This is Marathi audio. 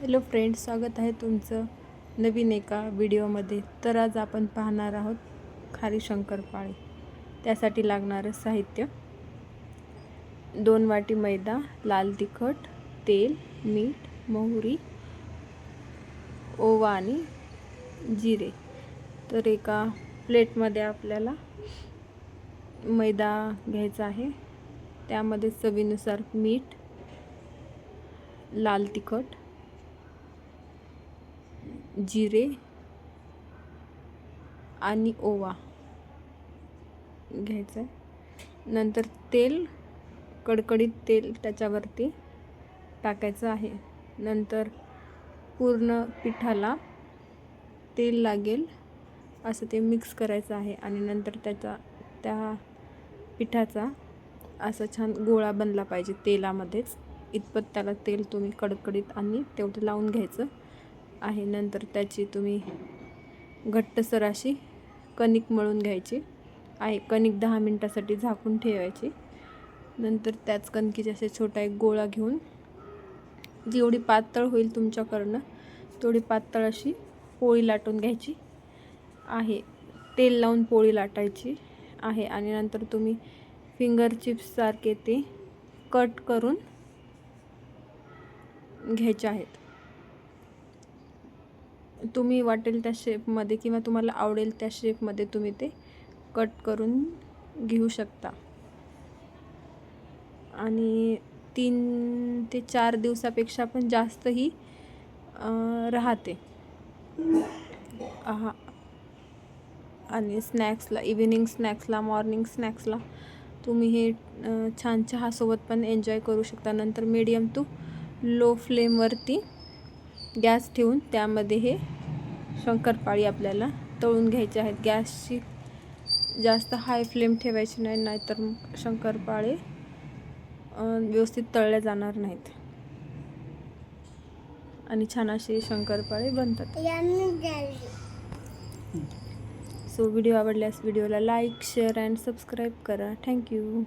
हॅलो फ्रेंड्स स्वागत आहे तुमचं नवीन एका व्हिडिओमध्ये. तर आज आपण पाहणार आहोत खारी शंकरपाळे. त्यासाठी लागणारं साहित्य. दोन वाटी मैदा लाल तिखट तेल मीठ मोहरी ओवा आणि जिरे. तर एका प्लेटमध्ये आपल्याला मैदा घ्यायचा आहे. त्यामध्ये चवीनुसार मीठ लाल तिखट जिरे आणि ओवा घ्यायचं आहे नंतर तेल कडकडीत तेल त्याच्यावरती टाकायचं आहे. नंतर पूर्ण पिठाला तेल लागेल असं ते मिक्स करायचं आहे आणि नंतर त्याचा त्या पिठाचा असा छान गोळा बनला पाहिजे तेलामध्येच. इतपत त्याला तेल तुम्ही कडकडीत आणि तेवढं लावून घ्यायचं. आहे. नंतर त्याची तुम्ही घट्टसर अशी कणिक मळून घ्यायची. आहे कणिक दहा मिनटासाठी झाकून ठेवायची. नंतर त्याच कणकीच्या असे छोटा एक गोळा घेऊन जेवढी पातळ होईल तुमच्याकडनं तेवढी पातळ अशी पोळी लाटून घ्यायची. आहे तेल लावून पोळी लाटायची आहे आणि नंतर तुम्ही फिंगर चिप्ससारखे ते कट करून घ्यायचे आहेत. तुम्ही वाटेल त्या शेपमध्ये किंवा तुम्हाला आवडेल त्या शेपमध्ये तुम्ही ते कट करून घेऊ शकता. आणि तीन ते चार दिवसापेक्षा पण जास्तही राहते. हा आणि स्नॅक्सला इव्हिनिंग स्नॅक्सला मॉर्निंग स्नॅक्सला तुम्ही हे छान चहासोबत पण एन्जॉय करू शकता. नंतर मीडियम टू लो फ्लेमवरती गॅस ठेवून त्यामध्ये हे शंकरपाळी आपल्याला तळून घ्यायचे आहेत. गॅसची जास्त हाय फ्लेम ठेवायची नाही नाहीतर मग शंकरपाळे व्यवस्थित तळल्या जाणार नाहीत. आणि छान असे शंकरपाळे बनतात. सो व्हिडिओ आवडल्यास व्हिडिओला लाईक शेअर अँड सबस्क्राईब करा. Thank you